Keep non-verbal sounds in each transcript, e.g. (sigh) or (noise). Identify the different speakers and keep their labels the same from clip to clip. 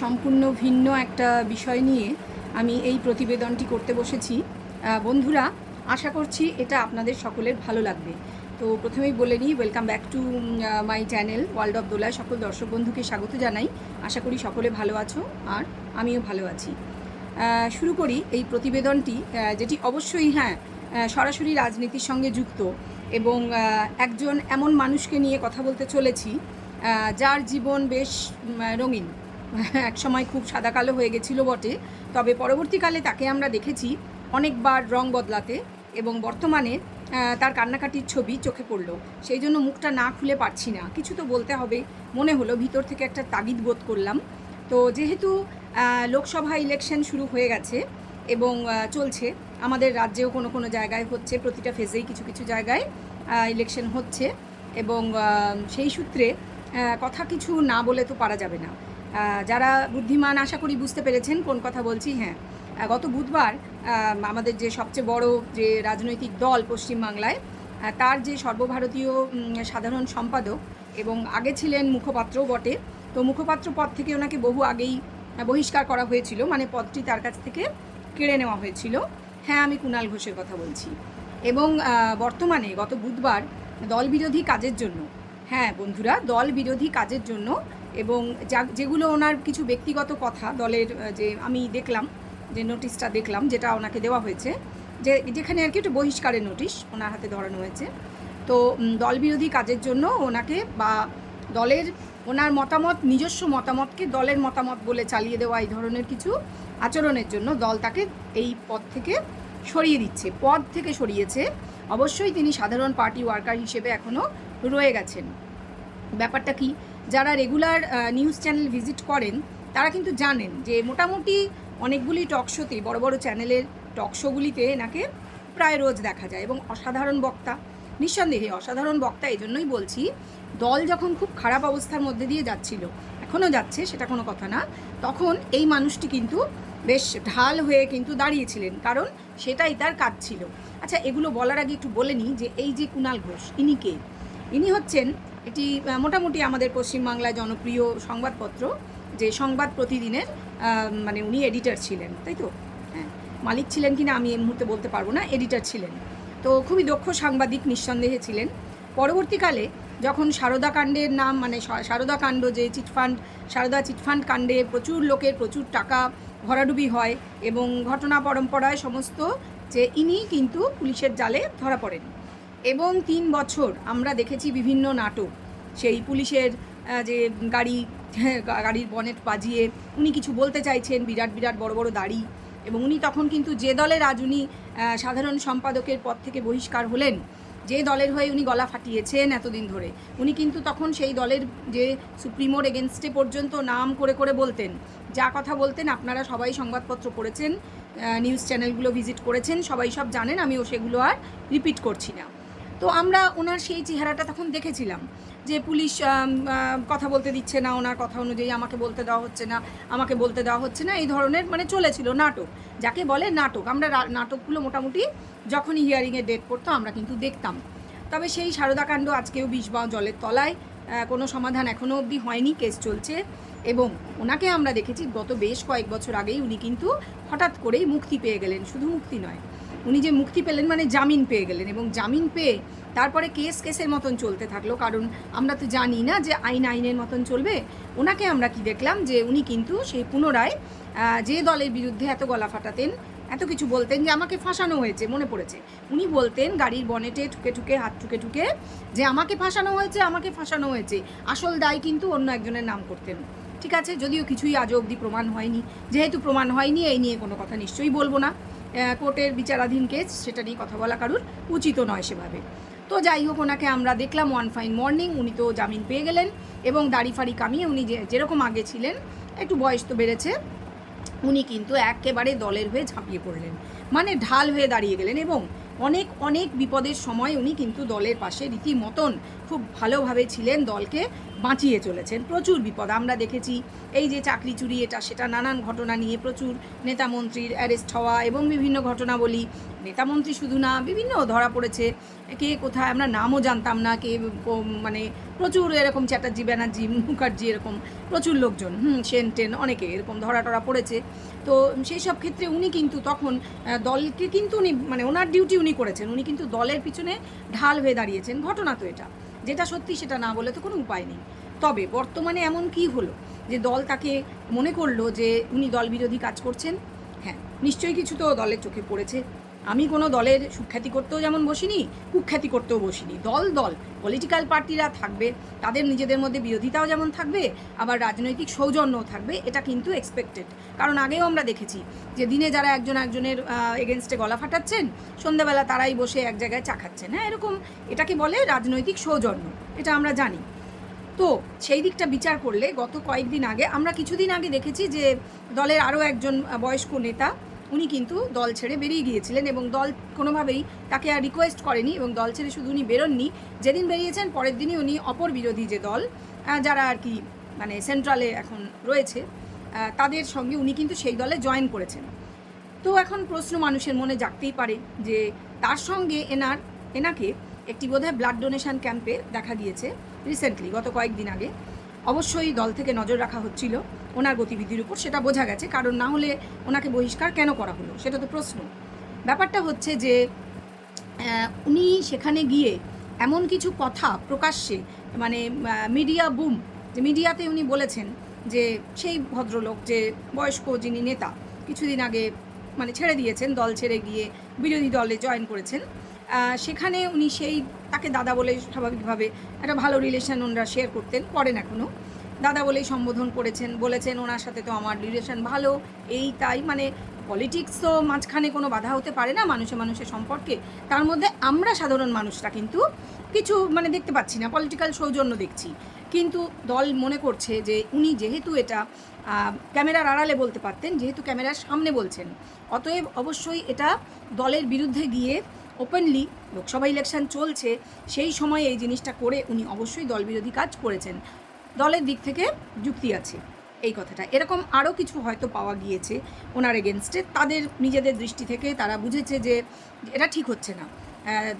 Speaker 1: সম্পূর্ণ ভিন্ন একটা বিষয় নিয়ে আমি এই প্রতিবেদনটি করতে বসেছি। বন্ধুরা, আশা করছি এটা আপনাদের সকলের ভালো লাগবে। তো প্রথমেই বলে নিই welcome back to my channel world of দোলায় সকল দর্শক বন্ধুকে স্বাগত জানাই। আশা করি সকলে ভালো আছো, আর আমিও ভালো আছি। শুরু করি এই প্রতিবেদনটি যেটি অবশ্যই হ্যাঁ সরাসরি রাজনীতির সঙ্গে যুক্ত এবং একজন এমন মানুষকে নিয়ে কথা বলতে চলেছি যার জীবন বেশ রঙিন। (laughs) এক সময় খুব সাদা কালো হয়ে গেছিল বটে। তবে পরবর্তীকালে তাকে আমরা দেখেছি অনেকবার রং বদলাতে এবং বর্তমানে তার কান্নাকাটির ছবি চোখে পড়ল। সেই জন্য মুখটা না খুলে পারছি না। কিছু তো বলতে হবে। মনে হলো ভিতর থেকে একটা তাগিদ বোধ করলাম। তো যেহেতু লোকসভা ইলেকশন শুরু হয়ে গেছে এবং চলছে, আমাদের রাজ্যেও কোনো কোনো জায়গায় হচ্ছে, প্রতিটা ফেজেই কিছু কিছু জায়গায় ইলেকশন হচ্ছে এবং সেই সূত্রে কথা কিছু না বলে তো পারা যাবে না। যারা বুদ্ধিমান, আশা করি বুঝতে পেরেছেন কোন কথা বলছি হ্যাঁ। গত বুধবার আমাদের যে সবচেয়ে বড় যে রাজনৈতিক দল পশ্চিমবাংলায় তার যে সর্বভারতীয় সাধারণ সম্পাদক এবং আগে ছিলেন মুখপাত্রও বটে, তো মুখপাত্র পদ থেকে ওনাকে বহু আগেই বহিষ্কার করা হয়েছিল মানে পদটি তার কাছ থেকে কেড়ে নেওয়া হয়েছিল। হ্যাঁ আমি কুণাল ঘোষের কথা বলছি। এবং বর্তমানে গত বুধবার দল বিরোধী কাজের জন্য হ্যাঁ বন্ধুরা দল বিরোধী কাজের জন্য এবং যা- যেগুলো ওনার কিছু ব্যক্তিগত কথা, দলের যে আমি দেখলাম, যে নোটিশটা দেখলাম, যেটা ওনাকে দেওয়া হয়েছে, যে যেখানে আর কি একটু বহিষ্কারের নোটিশ ওনার হাতে ধরানো হয়েছে। তো দল বিরোধী কাজের জন্য ওনাকে বা দলের, ওনার মতামত, নিজস্ব মতামতকে দলের মতামত বলে চালিয়ে দেওয়া এই ধরনের কিছু আচরণের জন্য দল তাকে এই পদ থেকে সরিয়ে দিচ্ছে, পদ থেকে সরিয়েছে। অবশ্যই তিনি সাধারণ পার্টি ওয়ার্কার হিসেবে এখনও রয়ে গেছেন। ব্যাপারটা কি? যারা রেগুলার নিউজ চ্যানেল ভিজিট করেন, তারা কিন্তু জানেন যে মোটামুটি অনেকগুলি টক শোতে বড় বড় চ্যানেলের টক শোগুলিতে এনাকে প্রায় রোজ দেখা যায় এবং অসাধারণ বক্তা, নিঃসন্দেহে অসাধারণ বক্তা এই জন্যই বলছি, দল যখন খুব খারাপ অবস্থার মধ্যে দিয়ে যাচ্ছিল, এখনও যাচ্ছে সেটা কোনো কথা না, তখন এই মানুষটি কিন্তু বেশ ঢাল হয়ে কিন্তু দাঁড়িয়েছিলেন, কারণ সেটাই তার কাজ ছিল। আচ্ছা এগুলো বলার আগে একটু বলে নিই যে এই যে কুণাল ঘোষ, ইনি কে? ইনি হচ্ছেন এটি মোটামুটি আমাদের পশ্চিমবাংলায় জনপ্রিয় সংবাদপত্র, যে সংবাদ প্রতিদিনের মানে উনি এডিটর ছিলেন, তাই তো? হ্যাঁ মালিক ছিলেন কিনা আমি এই মুহূর্তে বলতে পারব না, এডিটর ছিলেন। তো খুবই দক্ষ সাংবাদিক, নিঃসন্দেহে ছিলেন। পরবর্তীকালে যখন সারদা কাণ্ডের নাম মানে সারদা কাণ্ড, যে চিটফান্ড সারদা চিটফান্ড কাণ্ডে প্রচুর লোকের প্রচুর টাকা ভরাডুবি হয় এবং ঘটনা পরম্পরায় সমস্ত, যে ইনি কিন্তু পুলিশের জালে ধরা পড়েন। এবং তিন বছর আমরা দেখেছি বিভিন্ন নাটক। সেই পুলিশের যে গাড়ি হ্যাঁ, গাড়ির বনেট বাজিয়ে উনি কিছু বলতে চাইছেন বিরাট বিরাট বড় বড় দাড়ি। এবং উনি তখন কিন্তু যে দলের আজ উনি সাধারণ সম্পাদকের পদ থেকে বহিষ্কার হলেন যে দলের হয়ে উনি গলা ফাটিয়েছেন এতদিন ধরে। উনি কিন্তু তখন সেই দলের যে সুপ্রিমোর এগেনস্টে পর্যন্ত নাম করে করে বলতেন। যা কথা বলতেন আপনারা সবাই সংবাদপত্র পড়েছেন নিউজ চ্যানেলগুলো ভিজিট করেছেন সবাই সব জানেন আমিও সেগুলো আর রিপিট করছি না। তো আমরা ওনার সেই চেহারাটা তখন দেখেছিলাম যে পুলিশ কথা বলতে দিচ্ছে না, ওনার কথা অনুযায়ী আমাকে বলতে দেওয়া হচ্ছে না, আমাকে বলতে দেওয়া হচ্ছে না, এই ধরনের মানে চলেছিল নাটক। যাকে বলে নাটক। আমরা নাটকগুলো মোটামুটি যখনই হিয়ারিংয়ে ডেট পড়তো আমরা কিন্তু দেখতাম। তবে সেই সারদাকাণ্ড আজকেও বিষ বা জলের তলায় কোনো সমাধান এখনও অবধি হয়নি, কেস চলছে। এবং ওনাকে আমরা দেখেছি গত বেশ কয়েক বছর আগেই উনি কিন্তু হঠাৎ করেই মুক্তি পেয়ে গেলেন। শুধু মুক্তি নয় উনি যে মুক্তি পেলেন মানে জামিন পেয়ে গেলেন এবং জামিন পেয়ে তারপরে কেস কেসের মতন চলতে থাকল। কারণ আমরা তো জানি না যে আইন আইনের মতন চলবে। ওনাকে আমরা কি দেখলাম যে উনি কিন্তু সেই পুনরায় যে দলের বিরুদ্ধে এত গলা ফাটাতেন, এত কিছু বলতেন যে আমাকে ফাঁসানো হয়েছে, মনে পড়েছে। উনি বলতেন গাড়ির বনেটে ঠুকে ঠুকে, হাত ঠুকে ঠুকে যে আমাকে ফাঁসানো হয়েছে, আমাকে ফাঁসানো হয়েছে। আসল দায় কিন্তু অন্য একজনের নাম করতেন। ঠিক আছে, যদিও কিছুই আজও অবধি প্রমাণ হয়নি। যেহেতু প্রমাণ হয়নি, এই নিয়ে কোনো কথা নিশ্চয়ই বলব না। কোর্টের বিচারাধীন কেস সেটা নিয়ে কথা বলা কারুর উচিত নয় সেভাবে। তো যাই হোক, ওনাকে আমরা দেখলাম ওয়ান ফাইন মর্নিং উনি তো জামিন পেয়ে গেলেন এবং দাড়ি ফাড়ি কামিয়ে উনি যেরকম আগে ছিলেন, একটু বয়স তো বেড়েছে, উনি কিন্তু একেবারে দলের হয়ে ঝাঁপিয়ে পড়লেন। মানে ঢাল হয়ে দাঁড়িয়ে গেলেন এবং অনেক অনেক বিপদের সময় উনি কিন্তু দলের পাশে রীতিমতন খুব ভালোভাবে ছিলেন দলকে। বাঁচিয়ে চলেছেন। প্রচুর বিপদ আমরা দেখেছি। এই যে চাকরি চুরি, এটা, সেটা নানান ঘটনা নিয়ে প্রচুর নেতা মন্ত্রীর অ্যারেস্ট হওয়া এবং বিভিন্ন ঘটনাবলী নেতামন্ত্রী শুধু না, বিভিন্ন ধরা পড়েছে। কে কোথায়, আমরা নামও জানতাম না কে মানে প্রচুর এরকম চ্যাটার্জি, ব্যানার্জি, মুখার্জি এরকম প্রচুর লোকজন। হুম, সেন, টেন, অনেকে এরকম ধরা টরা পড়েছে। তো সেই সব ক্ষেত্রে উনি কিন্তু তখন দলকে কিন্তু উনি মানে ওনার ডিউটি উনি করেছেন। উনি কিন্তু দলের পিছনে ঢাল হয়ে দাঁড়িয়েছেন। ঘটনা তো এটা। যেটা সত্যি সেটা না বলে তো কোনো উপায় নেই। তবে বর্তমানে এমন কি হলো যে দল তাকে মনে করল যে উনি দল বিরোধী কাজ করছেন? হ্যাঁ নিশ্চয়ই কিছু তো দলের চোখে পড়েছে। আমি কোনো দলের সুখ্যাতি করতেও যেমন বসিনি, কুখ্যাতি করতেও বসিনি। দল দল। পলিটিক্যাল পার্টিরা থাকবে, তাদের নিজেদের মধ্যে বিরোধিতাও যেমন থাকবে, আবার রাজনৈতিক সৌজন্যও থাকবে, এটা কিন্তু এক্সপেক্টেড কারণ আগেও আমরা দেখেছি যে দিনে যারা একজন একজনের এগেনস্টে গলা ফাটাচ্ছেন, সন্ধ্যাবেলা তারাই বসে এক জায়গায় চা খাচ্ছেন। হ্যাঁ এরকম এটাকে বলে রাজনৈতিক সৌজন্য, এটা আমরা জানি। তো সেই দিকটা বিচার করলে গত কয়েকদিন আগে আমরা কিছুদিন আগে দেখেছি যে দলের আরও একজন বয়স্ক নেতা উনি কিন্তু দল ছেড়ে বেরিয়ে গিয়েছিলেন এবং দল কোনোভাবেই তাকে আর রিকোয়েস্ট করেনি এবং দল ছেড়ে শুধু উনি বেরোননি। যেদিন বেরিয়েছেন, পরের দিনই উনি অপর বিরোধী যে দল যারা আর কি মানে সেন্ট্রালে এখন রয়েছে তাদের সঙ্গে উনি কিন্তু সেই দলে জয়েন করেছেন। তো এখন প্রশ্ন মানুষের মনে জাগতেই পারে যে তার সঙ্গে এনার, এনাকে একটি বোধহয় ব্লাড ডোনেশন ক্যাম্পে দেখা গিয়েছে রিসেন্টলি গত কয়েকদিন আগে। অবশ্যই দল থেকে নজর রাখা হচ্ছিল। ওনার গতিবিধির উপর, সেটা বোঝা গেছে। কারণ না হলে ওনাকে বহিষ্কার কেন করা হলো, সেটা তো প্রশ্ন। ব্যাপারটা হচ্ছে যে উনি সেখানে গিয়ে এমন কিছু কথা প্রকাশ্যে মানে মিডিয়া বুম, যে মিডিয়াতে উনি বলেছেন যে, সেই ভদ্রলোক, যে বয়স্ক যিনি নেতা, কিছুদিন আগে মানে ছেড়ে দিয়েছেন, দল ছেড়ে গিয়ে বিরোধী দলে জয়েন করেছেন সেখানে উনি সেই, তাকে দাদা বলে স্বাভাবিকভাবে একটা ভালো রিলেশন ওনারা শেয়ার করতেন, করেন এখনও দাদা বলেই সম্বোধন করেছেন, বলেছেন, ওনার সাথে তো আমার রিলেশন ভালো। এই তাই মানে পলিটিক্স তো মাঝখানে কোনো বাধা হতে পারে না মানুষে মানুষের সম্পর্কে। তার মধ্যে আমরা সাধারণ মানুষরা কিন্তু কিছু মানে দেখতে পাচ্ছি না পলিটিক্যাল সৌজন্য দেখছি। কিন্তু দল মনে করছে যে উনি যেহেতু এটা ক্যামেরার আড়ালে বলতে পারতেন, যেহেতু ক্যামেরার সামনে বলছেন, অতএব অবশ্যই এটা দলের বিরুদ্ধে গিয়ে ওপেনলি লোকসভা ইলেকশন চলছে, সেই সময় এই জিনিসটা করে উনি অবশ্যই দল বিরোধী কাজ করেছেন। দলের দিক থেকে যুক্তি আছে এই কথাটা। এরকম আরও কিছু হয়তো পাওয়া গিয়েছে ওনার এগেনস্টে। তাদের নিজেদের দৃষ্টি থেকে তারা বুঝেছে যে এটা ঠিক হচ্ছে না।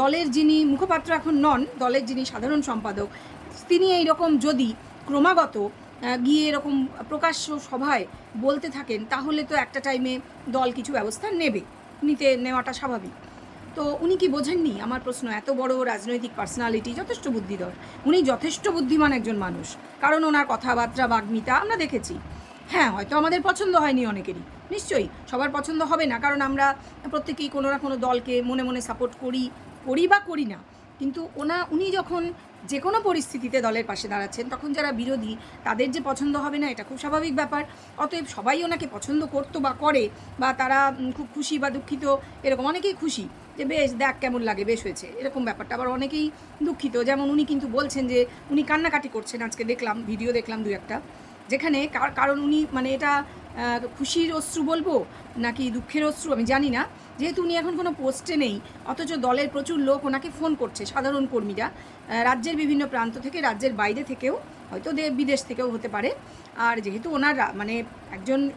Speaker 1: দলের যিনি মুখপাত্র এখন নন, দলের যিনি সাধারণ সম্পাদক, তিনি এই রকম যদি ক্রমাগত গিয়ে এরকম প্রকাশ্য সভায় বলতে থাকেন, তাহলে তো একটা টাইমে দল কিছু ব্যবস্থা নেবে। নিতে নেওয়াটা স্বাভাবিক। তো উনি কি বোঝেননি? আমার প্রশ্ন, এত বড় রাজনৈতিক পার্সোনালিটি যথেষ্ট বুদ্ধিধর। উনি যথেষ্ট বুদ্ধিমান একজন মানুষ। কারণ ওনার কথাবার্তা, বাগ্মিতা আমরা দেখেছি। হ্যাঁ হয়তো আমাদের পছন্দ হয়নি অনেকেরই। নিশ্চয়ই, সবার পছন্দ হবে না। কারণ আমরা প্রত্যেকেই কোনো না কোনো দলকে মনে মনে সাপোর্ট করি করি বা করি না। কিন্তু ওনা, উনি যখন যে কোনো পরিস্থিতিতে দলের পাশে দাঁড়াচ্ছেন, তখন যারা বিরোধী, তাদের যে পছন্দ হবে না, এটা খুব স্বাভাবিক ব্যাপার। অতএব সবাই ওনাকে পছন্দ করতো বা করে, বা তারা খুব খুশি বা দুঃখিত, এরকম অনেকেই খুশি। যে বেশ, দেখ কেমন লাগে, বেশ হয়েছে। এরকম ব্যাপারটা। আবার অনেকেই দুঃখিত। যেমন উনি কিন্তু বলছেন যে, উনি কান্নাকাটি করছেন, আজকে দেখলাম, ভিডিও দেখলাম দু একটা। যেখানে কার- কারণ উনি মানে এটা খুশির অশ্রু বলব, নাকি দুঃখের অশ্রু, আমি জানি না। যেহেতু উনি এখন কোনো পোস্টে নেই, অথচ দলের প্রচুর লোক ওনাকে ফোন করছে, সাধারণ কর্মীরা। রাজ্যের বিভিন্ন প্রান্ত থেকে, রাজ্যের বাইরে থেকেও, হয়তো বিদেশ থেকেও হতে পারে। আর যেহেতু ওনার মানে একজন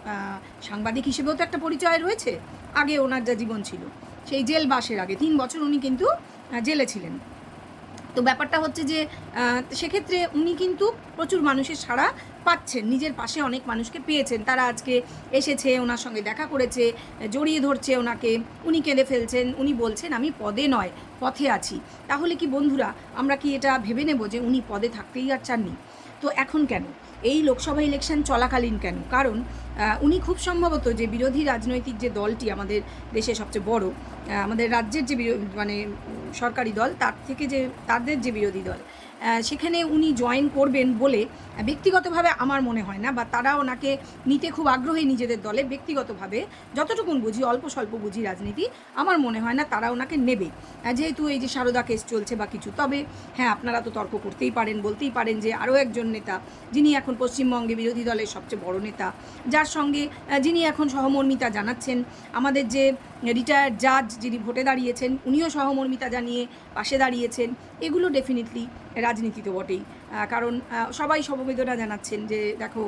Speaker 1: সাংবাদিক হিসেবেও তো একটা পরিচয় রয়েছে, আগে ওনার যা জীবন ছিল। সেই জেল বাসের আগে, তিন বছর উনি কিন্তু জেলে ছিলেন। তো ব্যাপারটা হচ্ছে যে সেক্ষেত্রে উনি কিন্তু প্রচুর মানুষের সাড়া পাচ্ছেন, নিজের পাশে অনেক মানুষকে পেয়েছেন। তারা আজকে এসেছে, ওনার সঙ্গে দেখা করেছে, জড়িয়ে ধরছে ওনাকে, উনি কেঁদে ফেলছেন, উনি বলছেন, আমি পদে নয়, পথে আছি। তাহলে কি বন্ধুরা, আমরা কি এটা ভেবে নেব যে উনি পদে থাকতেই আর চাননি? তো এখন কেন? এই লোকসভা ইলেকশন চলাকালীন কেন? কারণ উনি খুব সম্ভবত যে বিরোধী রাজনৈতিক যে দলটি আমাদের দেশে সবচেয়ে বড় আমাদের রাজ্যের যে মানে সরকারি দল, তার থেকে যে তাদের যে বিরোধী দল সেখানে উনি জয়েন করবেন বলে ব্যক্তিগতভাবে আমার মনে হয় না, বা তারা ওনাকে নিতে খুব আগ্রহী নিজেদের দলে, ব্যক্তিগতভাবে যতটুকুন বুঝি, অল্প স্বল্প বুঝি রাজনীতি, আমার মনে হয় না তারা ওনাকে নেবে। যেহেতু এই যে সারদা কেস চলছে বা কিছু, তবে হ্যাঁ আপনারা তো তর্ক করতেই পারেন, বলতেই পারেন যে আরও একজন নেতা, যিনি এখন পশ্চিমবঙ্গে বিরোধী দলের সবচেয়ে বড় নেতা, যার সঙ্গে যিনি এখন সহমর্মিতা জানাচ্ছেন, আমাদের যে রিটায়ার্ড জাজ যিনি ভোটে দাঁড়িয়েছেন, উনিও সহমর্মিতা জানিয়ে পাশে দাঁড়িয়েছেন। এগুলো ডেফিনেটলি রাজনীতি তো বটেই কারণ সবাই সমবেদনা জানাচ্ছেন যে, দেখো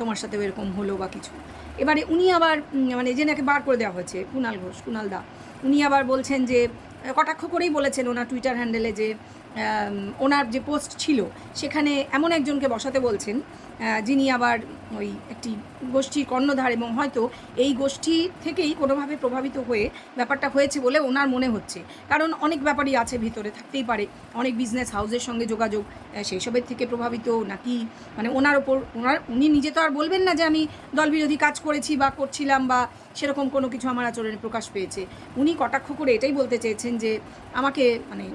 Speaker 1: তোমার সাথেও এরকম হলো বা কিছু। এবারে উনি আবার মানে যে নাকি বার করে দেওয়া হয়েছে কুণাল ঘোষ কুণাল দা। উনি আবার বলছেন যে কটাক্ষ করেই বলেছেন ওনার টুইটার হ্যান্ডেলে যে ওনার যে পোস্ট ছিল, সেখানে এমন একজনকে বসাতে বলছেন যিনি আবার ওই একটি গোষ্ঠীর কর্ণধার এবং হয়তো এই গোষ্ঠী থেকেই কোনোভাবে প্রভাবিত হয়ে ব্যাপারটা হয়েছে বলে ওনার মনে হচ্ছে। কারণ অনেক ব্যাপারই আছে ভিতরে, থাকতেই পারে। অনেক বিজনেস হাউসের সঙ্গে যোগাযোগ সেই সবের থেকে প্রভাবিত নাকি? মানে ওনার ওপর, ওনার, উনি নিজে তো আর বলবেন না যে আমি দলবিরোধী কাজ করেছি বা করছিলাম বা সেরকম কোনো কিছু আমার আচরণে প্রকাশ পেয়েছে। উনি কটাক্ষ করে এটাই বলতে চেয়েছেন যে আমাকে মানে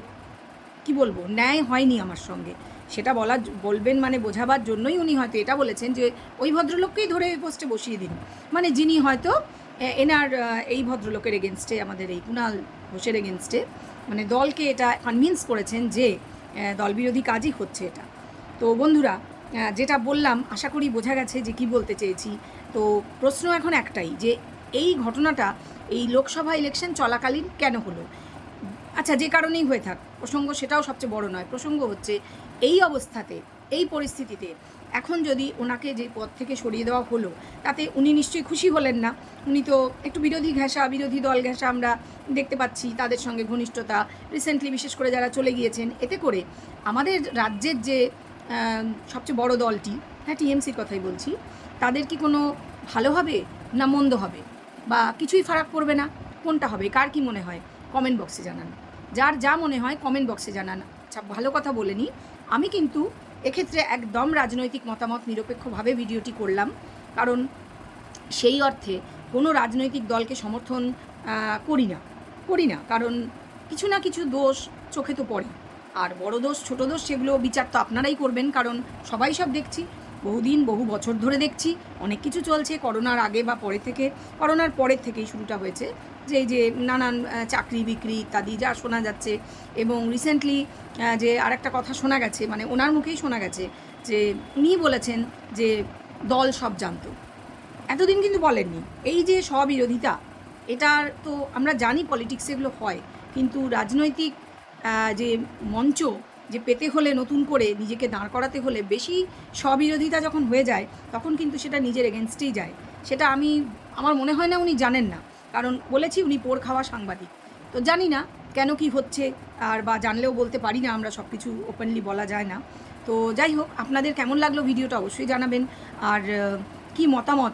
Speaker 1: কি বলব, ন্যায় হয়নি আমার সঙ্গে। সেটা বলা বলবেন মানে বোঝাবার জন্যই উনি হয়তো এটা বলেছেন যে, ওই ভদ্রলোককেই ধরে পোস্টে বসিয়ে দিন। মানে যিনি হয়তো এনার এই ভদ্রলোকের এগেনস্টে আমাদের এই কুণাল ঘোষের এগেনস্টে মানে দলকে এটা কনভিন্স করেছেন যে দলবিরোধী কাজই হচ্ছে এটা। তো বন্ধুরা যেটা বললাম, আশা করি বোঝা গেছে যে কি বলতে চেয়েছি। তো প্রশ্ন এখন একটাই যে, এই ঘটনাটা এই লোকসভা ইলেকশন চলাকালীন কেন হলো? আচ্ছা যে কারণেই হয়ে থাক, প্রসঙ্গ সেটাও সবচেয়ে বড় নয়। প্রসঙ্গ হচ্ছে, এই অবস্থাতে, এই পরিস্থিতিতে এখন যদি ওনাকে যে পদ থেকে সরিয়ে দেওয়া হলো, তাতে উনি নিশ্চয়ই খুশি হলেন না। উনি তো একটু বিরোধী ঘেঁষা, বিরোধী দল ঘেঁষা আমরা দেখতে পাচ্ছি, তাদের সঙ্গে ঘনিষ্ঠতা। রিসেন্টলি বিশেষ করে যারা চলে গিয়েছেন, এতে করে আমাদের রাজ্যের যে সবচেয়ে বড় দলটি হ্যাঁ টিএমসির কথাই বলছি, তাদের কি কোনো ভালো হবে না মন্দ হবে? বা কিছুই ফারাক পড়বে না? কোনটা হবে? কার কি মনে হয়? কমেন্ট বক্সে জানান। যার যা মনে হয় কমেন্ট বক্সে জানান। আচ্ছা ভালো কথা বলে নিই আমি কিন্তু এক্ষেত্রে একদম রাজনৈতিক মতামত নিরপেক্ষভাবে ভিডিওটি করলাম। কারণ সেই অর্থে কোনো রাজনৈতিক দলকে সমর্থন করি না। করি না। কারণ কিছু না কিছু দোষ চোখে তো পড়ে আর বড় দোষ, ছোট দোষ, সেগুলো বিচার তো আপনারাই করবেন। কারণ সবাই সব দেখছি। বহুদিন, বহু বছর ধরে দেখছি। অনেক কিছু চলছে, করোনার আগে বা পরে থেকে। করোনার পরের থেকেই শুরুটা হয়েছে। যে এই যে নানান চাকরি, বিক্রি ইত্যাদি যা শোনা যাচ্ছে। এবং রিসেন্টলি যে আরেকটা কথা শোনা গেছে মানে ওনার মুখেই শোনা গেছে যে উনি বলেছেন যে দল সব জানতো। এতদিন কিন্তু বলেননি। এই যে স্ববিরোধিতা, এটার তো আমরা জানি পলিটিক্সে এগুলো হয়। কিন্তু রাজনৈতিক যে মঞ্চ যে পেতে হলে, নতুন করে নিজেকে দাঁড় করাতে হলে বেশি স্ববিরোধিতা যখন হয়ে যায়, তখন কিন্তু সেটা নিজের এগেনস্টেই যায়। সেটা আমি, আমার মনে হয় না উনি জানেন না। কারণ বলেছি উনি পোড় খাওয়া সাংবাদিক। তো জানি না কেন কি হচ্ছে, আর বা জানলেও বলতে পারি না আমরা সব কিছু ওপেনলি বলা যায় না। তো যাই হোক, আপনাদের কেমন লাগল ভিডিওটা অবশ্যই জানাবেন। আর কি মতামত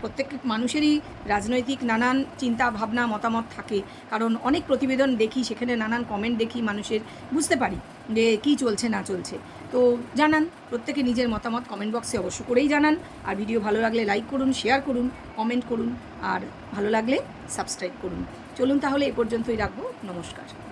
Speaker 1: প্রত্যেক মানুষেরই রাজনৈতিক নানান চিন্তা, ভাবনা, মতামত থাকে। কারণ অনেক প্রতিবেদন দেখি, সেখানে নানান কমেন্ট দেখি মানুষের, বুঝতে পারি যে কী চলছে, না চলছে। তো জানান, প্রত্যেকে নিজের মতামত কমেন্ট বক্সে অবশ্য করেই জানান। আর ভিডিও ভালো লাগলে লাইক করুন শেয়ার করুন কমেন্ট করুন। আর ভালো লাগলে সাবস্ক্রাইব করুন। চলুন তাহলে এ পর্যন্তই রাখব। নমস্কার।